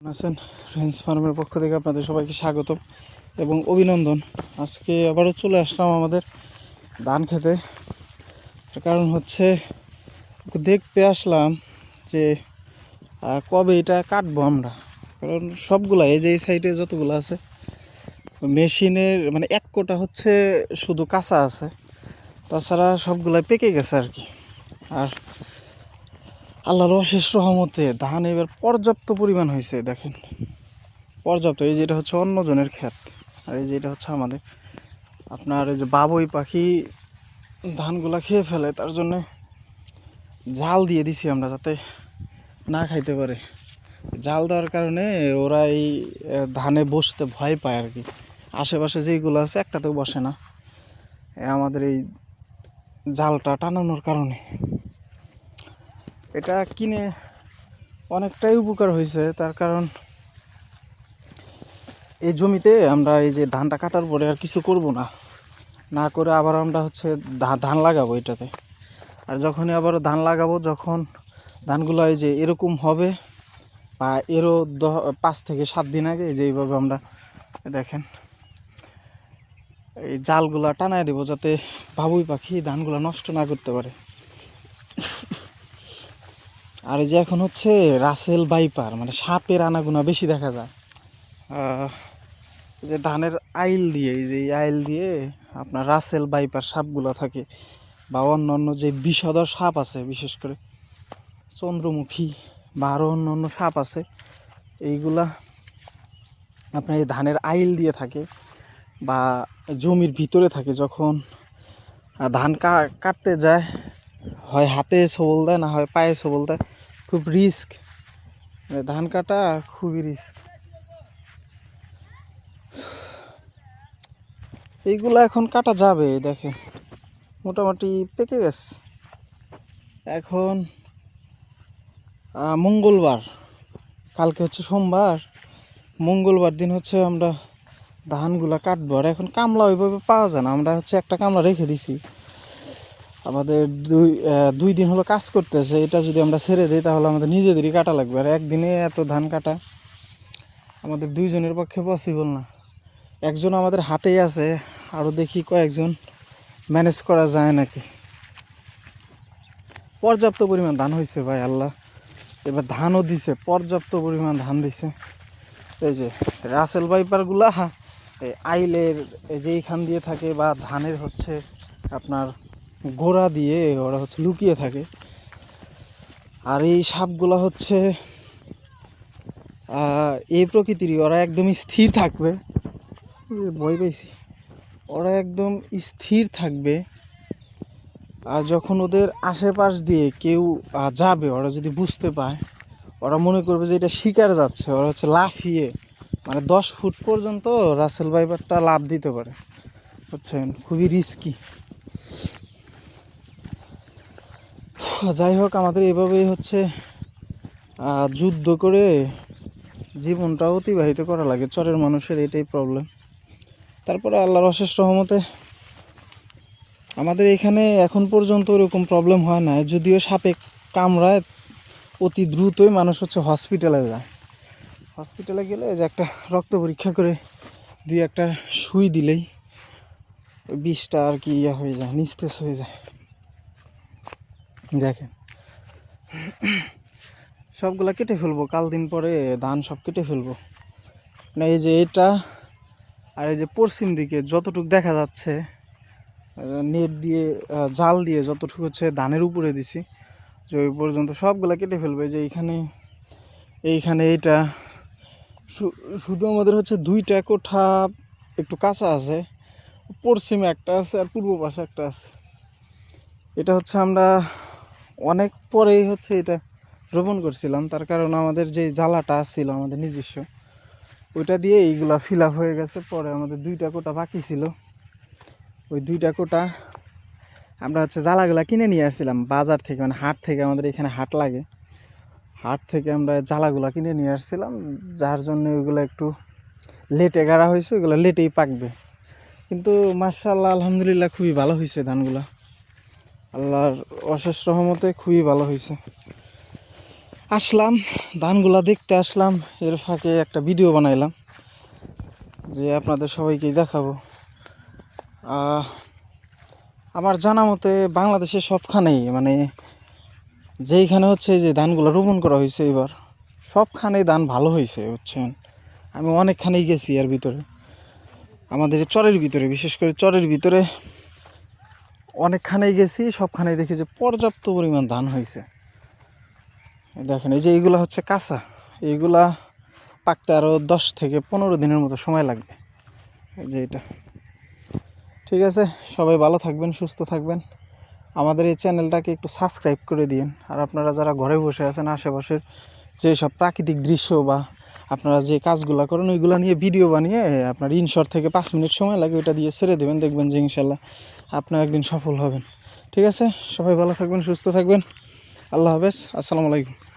আছেন? রেঞ্জ ফার্মের পক্ষ থেকে আপনাদের সবাইকে স্বাগত এবং অভিনন্দন। আজকে আবারও চলে আসলাম আমাদের ধান খেতে। কারণ হচ্ছে, দেখতে আসলাম যে কবে এটা কাটবো আমরা। কারণ সবগুলা এই যে এই সাইডে যতগুলো আছে, মেশিনের মানে এক কোটা হচ্ছে শুধু কাঁচা আছে। তাছাড়া সবগুলাই পেকে গেছে আর কি। আর আল্লাহর অশেষ রহমতে ধান এবার পর্যাপ্ত পরিমাণ হয়েছে, দেখেন। পর্যাপ্ত, এই যেটা হচ্ছে অন্যজনের ক্ষেত, আর এই যেটা হচ্ছে আমাদের। আপনার এই যে বাবুই পাখি ধানগুলা খেয়ে ফেলে, তার জন্য জাল দিয়ে দিছি আমরা যাতে না খাইতে পারে। জাল দেওয়ার কারণে ওরা এই ধানে বসতে ভয় পায় আর কি। আশেপাশে যেইগুলো আছে, একটাতেও বসে না। আমাদের এই জালটা টানানোর কারণে। এটা কিনে অনেকটাই উপকার হয়েছে, তার কারণ এই জমিতে আমরা এই যে ধানটা কাটার পরে আর কিছু করব না। না করে আবার আমরা হচ্ছে ধান লাগাবো এটাতে। আর যখনই আবার ধান লাগাবো, যখন ধানগুলো এই যে এরকম হবে, বা এরও পাঁচ থেকে সাত দিন আগে যে এইভাবে আমরা দেখেন, এই জালগুলা টানায় দেবো যাতে বাবুই পাখি ধানগুলো নষ্ট না করতে পারে। আর এই যে এখন হচ্ছে রাসেল বাইপার মানে সাপের আনাগুনা বেশি দেখা যায়। যে ধানের আইল দিয়ে, এই যে আইল দিয়ে আপনার রাসেল বাইপার সাপগুলো থাকে, বা অন্য অন্য যে বিষধর সাপ আছে, বিশেষ করে চন্দ্রমুখী বা আরও অন্য অন্য সাপ আছে, এইগুলা আপনার এই ধানের আইল দিয়ে থাকে বা জমির ভিতরে থাকে যখন ধান কাটতে যায়, হয় হাতে সবল দেয় না হয় পায়ে সবল দেয় খুব রিস্ক। ধান কাটা খুবই রিস্ক। এইগুলো এখন কাটা যাবে, দেখেন। মোটামুটি পেকে গেছে। এখন মঙ্গলবার। কালকে হচ্ছে সোমবার। মঙ্গলবার দিন হচ্ছে আমরা ধানগুলা কাটবো। আর এখন কামলা ওইভাবে পাওয়া যায় না। আমরা হচ্ছে একটা কামলা রেখে দিছি। আমাদের দুই দুই দিন হলো কাজ করতেছে, এটা যদি আমরা ছেড়ে দিই তাহলে আমাদের নিজেদেরই কাটা লাগবে। আর একদিনে এত ধান কাটা আমাদের দুইজনের পক্ষে পসিবল না। একজন আমাদের হাতেই আছে আরও দেখি কয়েকজন ম্যানেজ করা যায় নাকি। পর্যাপ্ত পরিমাণ ধান হয়েছে ভাই, আল্লাহ। এবার ধানও দিছে, পর্যাপ্ত পরিমাণ ধান দিছে। এই যে রাসেল বাইপারগুলা এই আইলের, এই যে দিয়ে থাকে বা ধানের হচ্ছে আপনার গোড়া দিয়ে ওরা হচ্ছে লুকিয়ে থাকে। আর এই সাপগুলা হচ্ছে এই প্রকৃতিরই, ওরা একদম স্থির থাকবে। ভয় পাইছি। ওরা একদম স্থির থাকবে। আর যখন ওদের আশেপাশ দিয়ে কেউ যাবে, ওরা যদি বুঝতে পায়, ওরা মনে করবে যে এটা শিকার যাচ্ছে, ওরা হচ্ছে লাফিয়ে মানে দশ ফুট পর্যন্ত রাসেল বাইপারটা লাভ দিতে পারে। বুঝছেন? খুবই রিস্কি যাই হোক, আমাদের এভাবেই হচ্ছে যুদ্ধ করে জীবনটা অতিবাহিত করা লাগে। চরের মানুষের এটাই প্রবলেম তারপরে আল্লাহর অশেষ রহমতে আমাদের এখানে এখন পর্যন্ত ওরকম প্রবলেম হয় না যদিও সাপে কামড়ায়, অতি দ্রুতই মানুষ হচ্ছে হসপিটালে যায়। হসপিটালে গেলে যে একটা রক্ত পরীক্ষা করে দুই একটা সুই দিলেই বিষটা আর কি ইয়া হয়ে যায়, নিস্তেজ হয়ে যায়। দেখেন। সবগুলা কেটে ফেলব, কাল দিন পরে ধান সব কেটে ফেলব। না এই যে এটা আর এই যে পশ্চিম দিকে যতটুক দেখা যাচ্ছে নেট দিয়ে জাল দিয়ে যতটুকু হচ্ছে ধানের উপরে দিছি, যে ওই পর্যন্ত সবগুলা কেটে ফেলবে। যে এইখানে এইখানে এইটা শুধু আমাদের হচ্ছে দুইটা কোঠা একটু কাঁচা আছে, পশ্চিমে একটা আছে আর পূর্ব পাশে একটা আছে। এটা হচ্ছে আমরা অনেক পরেই হচ্ছে এটা রোপণ করছিলাম। তার কারণ আমাদের যে জ্বালাটা ছিল আমাদের নিজস্ব, ওইটা দিয়ে এইগুলা ফিল হয়ে গেছে। পরে আমাদের দুইটা কোটা বাকি ছিল। ওই দুইটা কোটা আমরা হচ্ছে জ্বালাগুলা কিনে নিয়ে আসছিলাম। বাজার থেকে মানে হাট থেকে আমাদের এখানে হাট লাগে। হাট থেকে আমরা জ্বালাগুলা কিনে নিয়ে আসছিলাম। যার জন্য ওইগুলো একটু লেটে গাড়া হয়েছে, ওইগুলো লেটেই পাকবে। কিন্তু মার্শাল্লাহ আলহামদুলিল্লাহ খুবই ভালো হয়েছে ধানগুলা। আল্লাহর অশেষ রহমতে খুবই ভালো হয়েছে। আসলাম, ধানগুলা দেখতে আসলাম, এর ফাঁকে একটা ভিডিও বানাইলাম, যে আপনাদের সবাইকে দেখাবো। আমার জানা মতে বাংলাদেশের সবখানেই মানে যেইখানে হচ্ছে যে ধানগুলো রোপণ করা হয়েছে এবার, সবখানেই ধান ভালো হয়েছে, বুঝছেন? আমি অনেকখানেই গেছি এর ভিতরে। আমাদের চরের ভিতরে, বিশেষ করে চরের ভিতরে অনেকখানেই গেছি, সবখানেই দেখি যে পর্যাপ্ত পরিমাণ ধান হয়েছে। দেখেন, এই যে এইগুলা হচ্ছে কাঁচা। এইগুলা পাকতে আরও দশ থেকে পনেরো দিনের মতো সময় লাগবে। এই যে এটা। ঠিক আছে, সবাই ভালো থাকবেন, সুস্থ থাকবেন। আমাদের এই চ্যানেলটাকে একটু সাবস্ক্রাইব করে দিন আর আপনারা যারা ঘরে বসে আছেন, আশেপাশের যে সব প্রাকৃতিক দৃশ্য বা আপনারা যে কাজগুলো করেন, ওইগুলো নিয়ে ভিডিও বানিয়ে আপনার ইনশর্ট থেকে পাঁচ মিনিট সময় লাগে, ওইটা দিয়ে ছেড়ে দেবেন, দেখবেন যে ইনশাল্লাহ আপনি একদিন সফল হবেন। ঠিক আছে? সবাই ভালো থাকবেন, সুস্থ থাকবেন। আল্লাহ হাফেজ। আসসালামু আলাইকুম।